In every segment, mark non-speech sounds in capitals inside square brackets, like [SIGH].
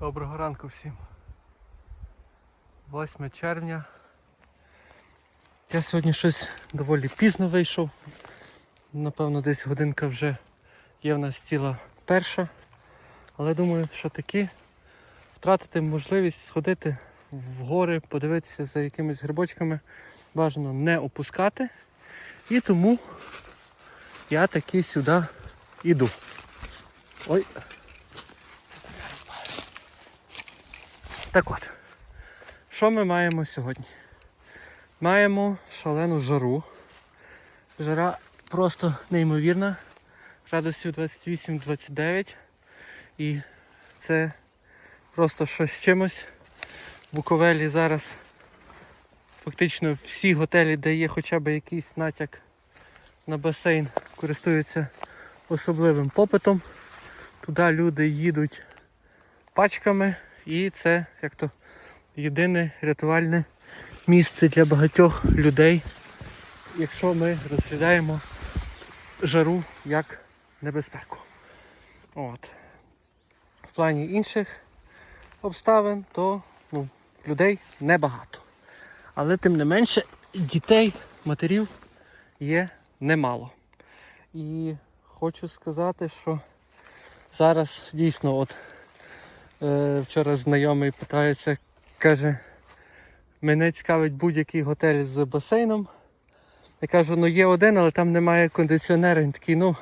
Доброго ранку всім. 8 червня. Я сьогодні щось доволі пізно вийшов. Напевно, десь годинка вже є в нас ціла перша. Але думаю, що таки втратити можливість сходити в гори, подивитися за якимись грибочками. Бажано не опускати. І тому я таки сюди іду. Ой. Так от, що ми маємо сьогодні? Маємо шалену жару. Жара просто неймовірна. Градусів 28-29. І це просто щось з чимось. В Буковелі зараз фактично всі готелі, де є хоча б якийсь натяк на басейн, користуються особливим попитом. Туди люди їдуть пачками і це як то єдине рятувальне місце для багатьох людей, якщо ми розглядаємо жару як небезпеку. От. В плані інших обставин, то ну, людей небагато. Але тим не менше дітей, матерів є немало. І хочу сказати, що зараз дійсно от вчора знайомий питається, каже, мене цікавить будь-який готель з басейном. Я кажу, ну є один, але там немає кондиціонера. Він такий, ну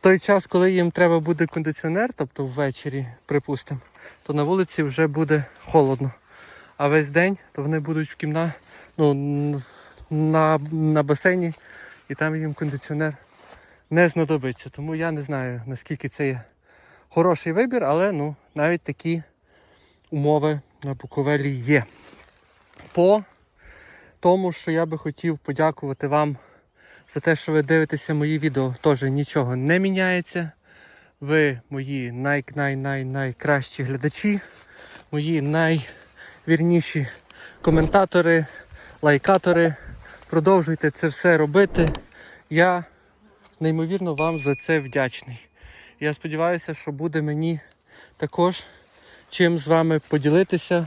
той час, коли їм треба буде кондиціонер, тобто ввечері, припустимо, то на вулиці вже буде холодно. А весь день то вони будуть в кімнаті, ну, на, на басейні, і там їм кондиціонер не знадобиться. Тому я не знаю, наскільки це є хороший вибір, але ну, навіть такі умови на Буковелі є. По тому, що я би хотів подякувати вам за те, що ви дивитеся мої відео, теж нічого не міняється. Ви мої най-най-най-найкращі глядачі, мої найвірніші коментатори, лайкатори. Продовжуйте це все робити. Я неймовірно вам за це вдячний. Я сподіваюся, що буде мені також чим з вами поділитися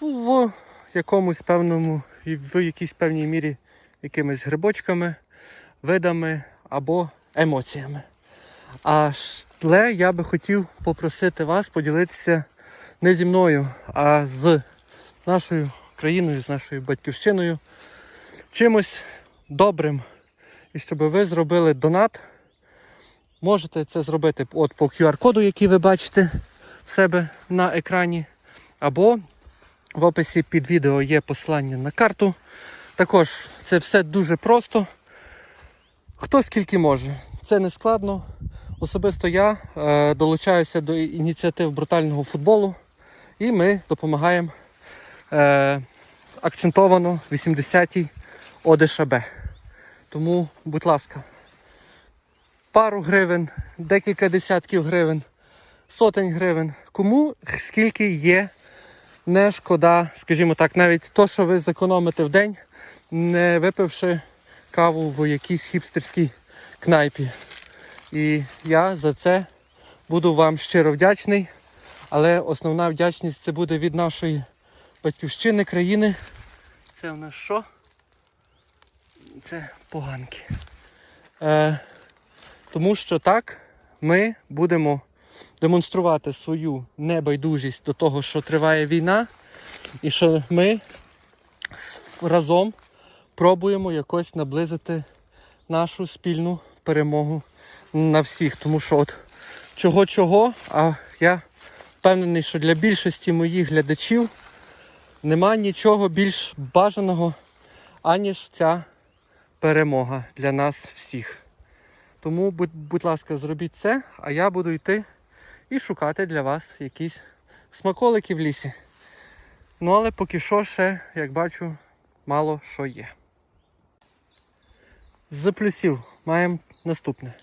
в якомусь певному в якійсь певній мірі якимись грибочками, видами або емоціями. Але я би хотів попросити вас поділитися не зі мною, а з нашою країною, з нашою батьківщиною чимось добрим. І щоб ви зробили донат. Можете це зробити от по QR-коду, який ви бачите в себе на екрані. Або в описі під відео є посилання на карту. Також це все дуже просто. Хто скільки може. Це не складно. Особисто я е, долучаюся до ініціатив брутального футболу і ми допомагаємо е, акцентовано 80-й ОДШБ. Тому, будь ласка, пару гривень, декілька десятків гривень, сотень гривень. Кому скільки є, не шкода, скажімо так, навіть то, що ви зекономите в день, не випивши каву в якійсь хіпстерській кнайпі. І я за це буду вам щиро вдячний. Але основна вдячність це буде від нашої батьківщини, країни. Це в нас що? Це поганки. Е, тому що так ми будемо демонструвати свою небайдужість до того, що триває війна, і що ми разом пробуємо якось наблизити нашу спільну перемогу на всіх. Тому що от чого-чого, а я впевнений, що для більшості моїх глядачів нема нічого більш бажаного, аніж ця перемога для нас всіх. Тому, будь, будь ласка, зробіть це, а я буду йти і шукати для вас якісь смаколики в лісі. Ну але поки що ще, як бачу, мало що є. З плюсів маємо наступне.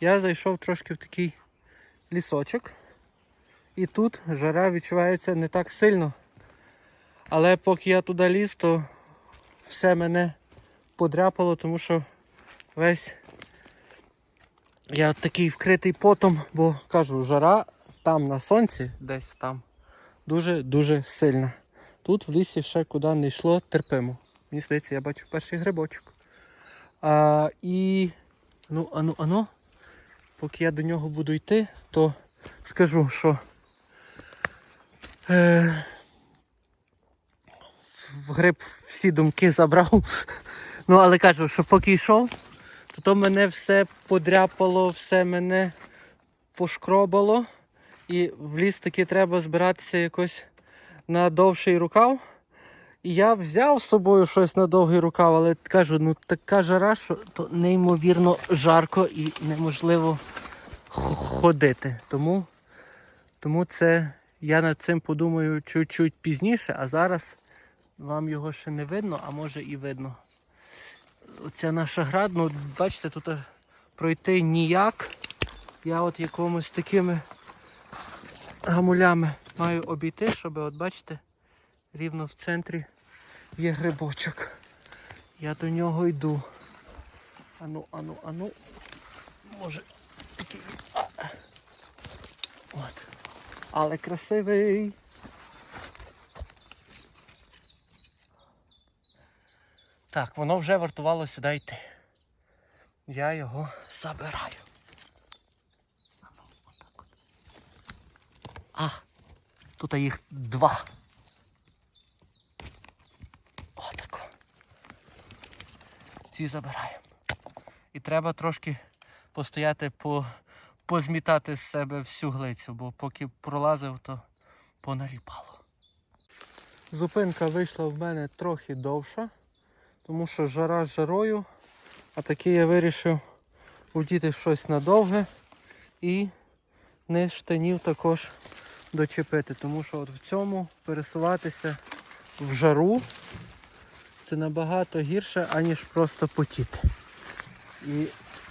Я зайшов трошки в такий лісочок. І тут жара відчувається не так сильно. Але поки я туди ліз, то все мене подряпало, тому що весь я такий вкритий потом, бо кажу, жара там на сонці, десь там, дуже-дуже сильна. Тут в лісі ще куди не йшло терпимо. Мені здається, я бачу перший грибочок. А, і ну, ану, ану, поки я до нього буду йти, то скажу, що е, в гриб всі думки забрав. [LAUGHS] Ну, але кажу, що поки йшов, то, мене все подряпало, все мене пошкробало. І в ліс таки треба збиратися якось на довший рукав. І я взяв з собою щось на довгий рукав, але кажу, ну така жара, що то неймовірно жарко і неможливо ходити. Тому, тому це я над цим подумаю чуть-чуть пізніше, а зараз вам його ще не видно, а може і видно. Оця наша град, ну бачите, тут е, пройти ніяк. Я от якомусь такими гамулями маю обійти, щоб, от бачите, рівно в центрі є грибочок. Я до нього йду. Ану, ану, ану. Може такий. От. Але красивий. Так, воно вже вартувало сюди йти. Я його забираю. А, тут їх два. Отако. Ці забираємо. І треба трошки постояти, по, позмітати з себе всю глицю, бо поки пролазив, то поналіпало. Зупинка вийшла в мене трохи довша, тому що жара з жарою, а таки я вирішив вдіти щось надовге і низ штанів також дочепити, тому що от в цьому пересуватися в жару це набагато гірше, аніж просто потіти. І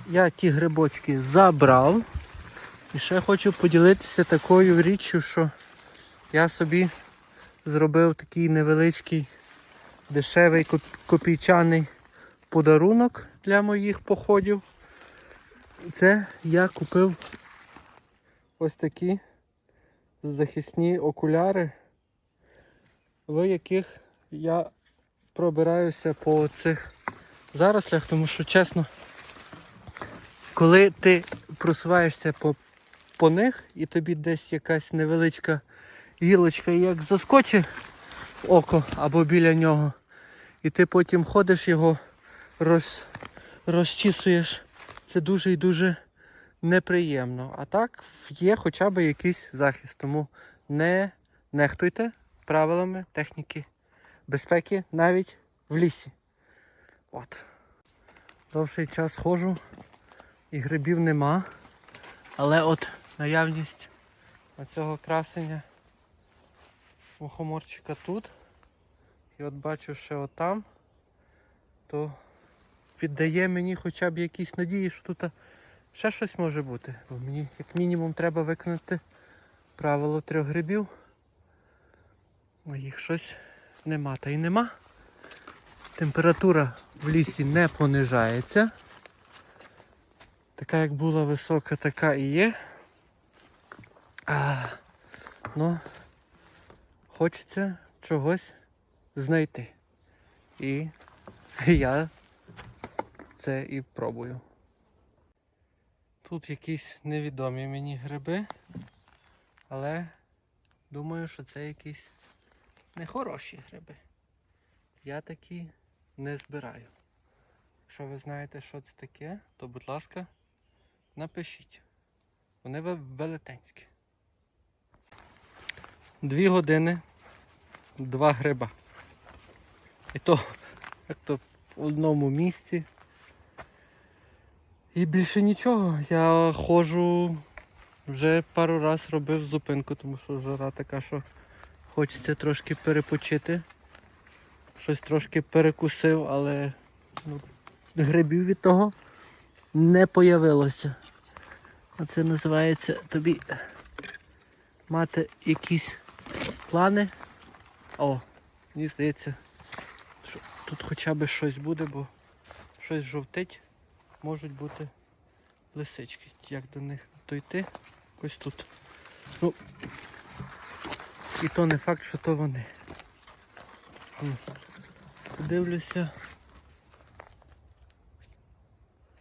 я ті грибочки забрав. І ще хочу поділитися такою річчю, що я собі зробив такий невеличкий дешевий копійчаний подарунок для моїх походів. Це я купив ось такі захисні окуляри, в яких я пробираюся по цих зарослях, тому що чесно, коли ти просуваєшся по, по них і тобі десь якась невеличка гілочка як заскочить око або біля нього, і ти потім ходиш його роз, розчісуєш, це дуже і дуже неприємно. А так є хоча б якийсь захист. Тому не нехтуйте правилами техніки безпеки навіть в лісі. От. Довший час ходжу і грибів нема. Але от наявність оцього красення мухоморчика тут. І от бачу ще отам, то піддає мені хоча б якісь надії, що тут ще щось може бути. Бо мені як мінімум треба виконати правило трьох грибів. А їх щось нема. Та й нема. Температура в лісі не понижається. Така як була висока, така і є. А, ну, хочеться чогось знайти. І [LAUGHS] я це і пробую. Тут якісь невідомі мені гриби, але думаю, що це якісь нехороші гриби. Я такі не збираю. Якщо ви знаєте, що це таке, то будь ласка, напишіть. Вони велетенські. Дві години, два гриба. І то, як то в одному місці. І більше нічого. Я ходжу, вже пару раз робив зупинку, тому що жара така, що хочеться трошки перепочити. Щось трошки перекусив, але ну, грибів від того не появилося. Оце називається тобі мати якісь плани. О, мені здається, тут хоча б щось буде, бо щось жовтить, можуть бути лисички. Як до них дойти? Ось тут. Ну, і то не факт, що то вони. М. Подивлюся.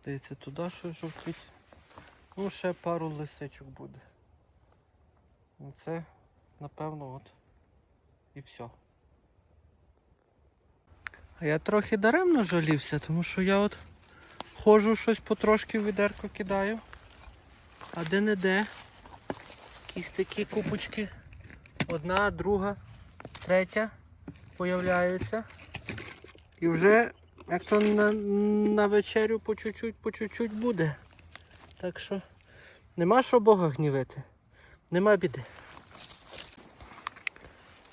Здається, туди що жовтить. Ну, ще пару лисичок буде. Ну це, напевно, от. І все. А я трохи даремно жалівся, тому що я от ходжу щось потрошки в відерко кидаю. А де не де. Якісь такі купочки. Одна, друга, третя появляються. І вже як то на, на вечерю по чуть-чуть, по чуть-чуть буде. Так що нема що Бога гнівити. Нема біди.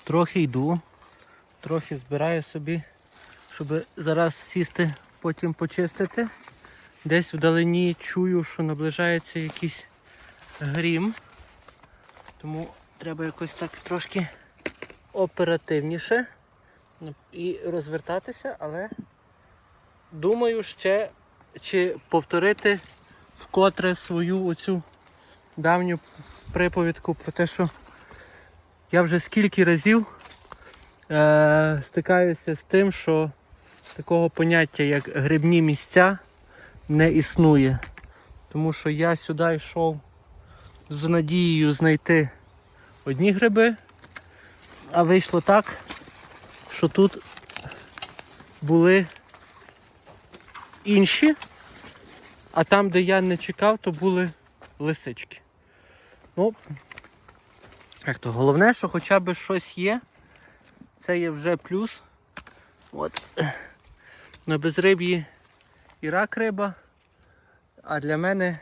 Трохи йду, трохи збираю собі, щоб зараз сісти, потім почистити. Десь вдалині чую, що наближається якийсь грім. Тому треба якось так трошки оперативніше і розвертатися, але думаю ще чи повторити вкотре свою оцю давню приповідку про те, що я вже скільки разів е, стикаюся з тим, що такого поняття, як грибні місця, не існує. Тому що я сюди йшов з надією знайти одні гриби, а вийшло так, що тут були інші, а там, де я не чекав, то були лисички. Ну, як то, головне, що хоча б щось є, це є вже плюс. От. На безриб'ї і рак риба, а для мене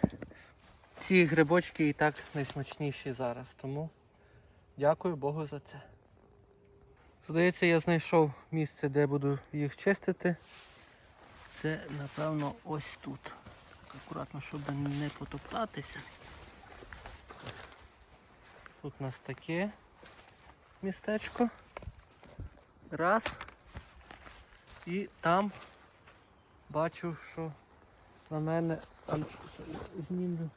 ці грибочки і так найсмачніші зараз. Тому дякую Богу за це. Здається, я знайшов місце, де буду їх чистити. Це, напевно, ось тут. Так акуратно, щоб не потоптатися. Тут у нас таке містечко. Раз. І там бачу, що на мене знімлю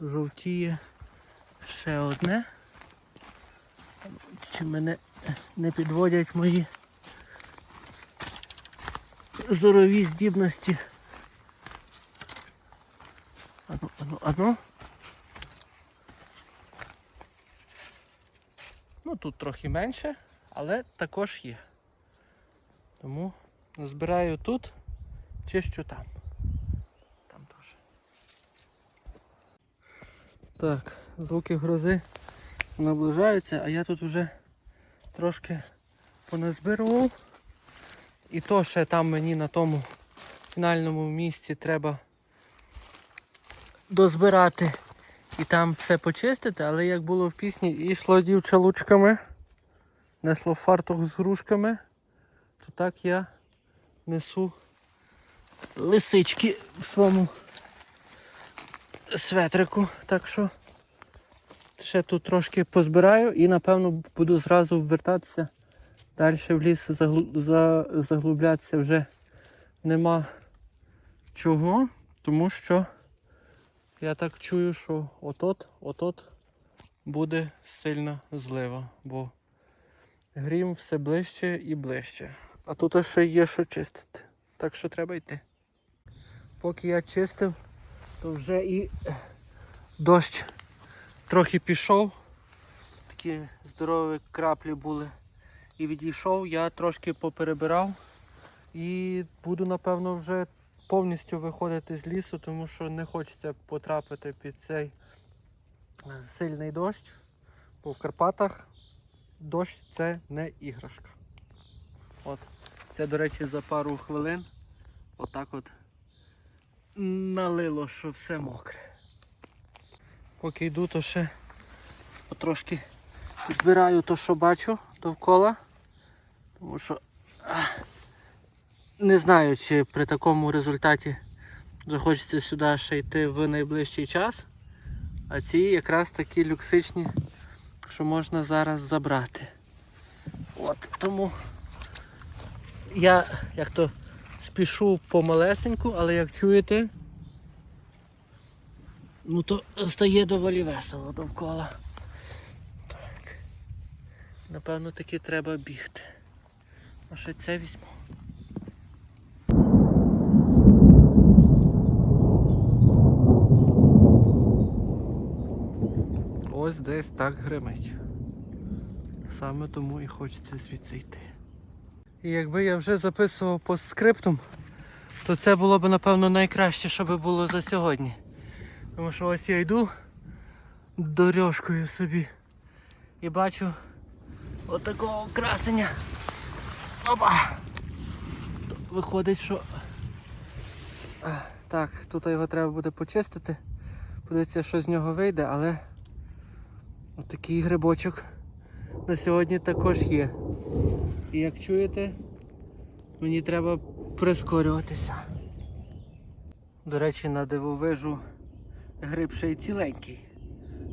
жовтіє ще одне. Чи мене не підводять мої зорові здібності. Ану, ану, ану. Ну тут трохи менше, але також є. Тому збираю тут, чищу там. Там теж. Так, звуки грози наближаються, а я тут вже трошки поназбирував. І то ще там мені на тому фінальному місці треба дозбирати і там все почистити, але як було в пісні, і йшло дівча лучками, несло фартух з грушками, то так я несу лисички в своєму светрику. Так що ще тут трошки позбираю і напевно буду зразу вертатися. Далі в ліс заглу- за- заглублятися вже нема чого, тому що я так чую, що отот, отот буде сильна злива, бо грім все ближче і ближче. А тут ще є що чистити. Так що треба йти. Поки я чистив, то вже і дощ трохи пішов. Такі здорові краплі були. І відійшов, я трошки поперебирав і буду, напевно, вже повністю виходити з лісу, тому що не хочеться потрапити під цей е, сильний дощ, бо в Карпатах дощ це не іграшка. От. Це, до речі, за пару хвилин отак от налило, що все мокре. Поки йду, то ще потрошки збираю то, що бачу довкола. Тому що не знаю, чи при такому результаті захочеться сюди ще йти в найближчий час. А ці якраз такі люксичні, що можна зараз забрати. От тому я як то спішу помалесеньку, але як чуєте, ну то стає доволі весело довкола. Напевно, таки треба бігти. А ще це візьму. Ось десь так гримить. Саме тому і хочеться звідси йти. І якби я вже записував по скриптум, то це було б напевно найкраще, що би було за сьогодні. Тому що ось я йду доріжкою собі і бачу отакого красення. Опа! Виходить, що. Так, тут його треба буде почистити. Подивитися, що з нього вийде, але отакий грибочок на сьогодні також є. І як чуєте, мені треба прискорюватися. До речі, на дивовижу гриб ще й ціленький.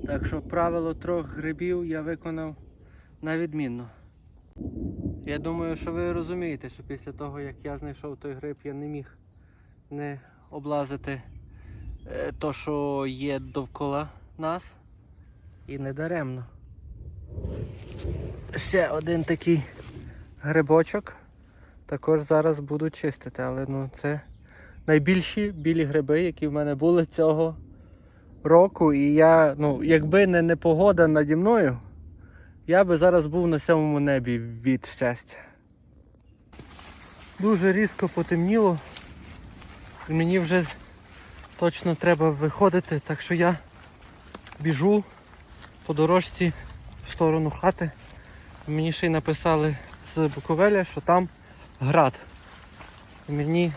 Так що правило трьох грибів я виконав на відмінно. Я думаю, що ви розумієте, що після того, як я знайшов той гриб, я не міг не облазити е, то, що є довкола нас. І не даремно. Ще один такий грибочок. Також зараз буду чистити, але ну це найбільші білі гриби, які в мене були цього року. І я, ну, якби не непогода наді мною, я би зараз був на сьомому небі від щастя. Дуже різко потемніло. Мені вже точно треба виходити, так що я біжу по дорожці в сторону хати. Мені ще й написали Буковеля, що там град. Мені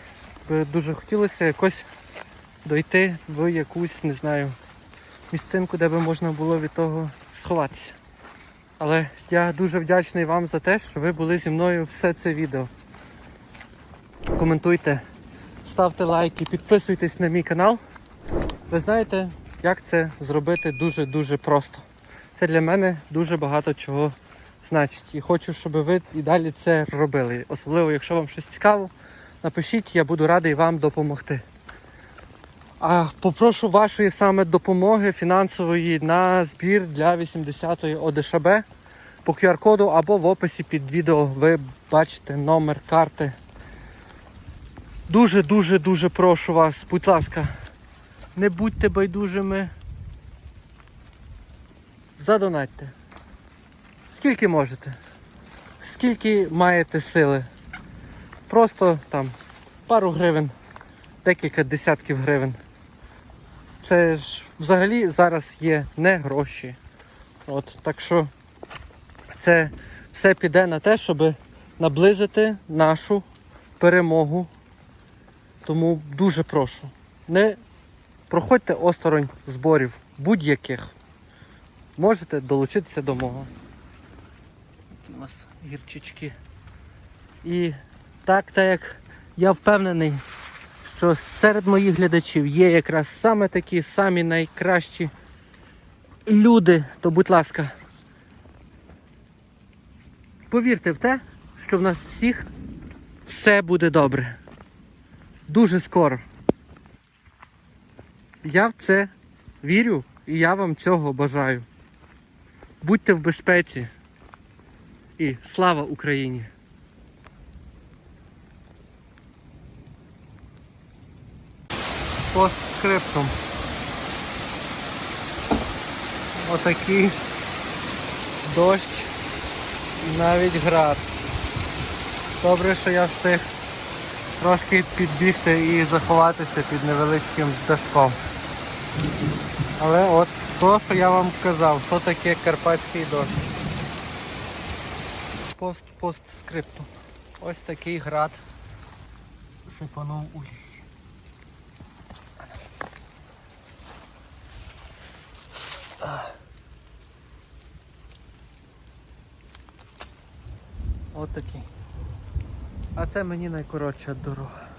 би дуже хотілося якось дойти в якусь, не знаю, місцинку, де би можна було від того сховатися. Але я дуже вдячний вам за те, що ви були зі мною все це відео. Коментуйте, ставте лайки, підписуйтесь на мій канал. Ви знаєте, як це зробити дуже-дуже просто. Це для мене дуже багато чого значить. І хочу, щоб ви і далі це робили. Особливо, якщо вам щось цікаво, напишіть, я буду радий вам допомогти. А попрошу вашої саме допомоги фінансової на збір для 80-ї ОДШБ по QR-коду або в описі під відео ви бачите номер карти. Дуже-дуже дуже прошу вас, будь ласка, не будьте байдужими. Задонатьте. Скільки можете? Скільки маєте сили? Просто там пару гривень, декілька десятків гривень. Це ж взагалі зараз є не гроші. От, так що це все піде на те, щоб наблизити нашу перемогу. Тому дуже прошу. Не проходьте осторонь зборів будь-яких. Можете долучитися до мого. Гірчички. І так, так як я впевнений, що серед моїх глядачів є якраз саме такі самі найкращі люди, то будь ласка, повірте в те, що в нас всіх все буде добре. Дуже скоро. Я в це вірю і я вам цього бажаю. Будьте в безпеці. І слава Україні! По скриптум. Отакий дощ і навіть град. Добре, що я встиг трошки підбігти і заховатися під невеличким дашком. Але от то, що я вам казав, то таке карпатський дощ. Пост пост скриптум. Ось такий град сипанув у лісі. Ось такий. А це мені найкоротша дорога.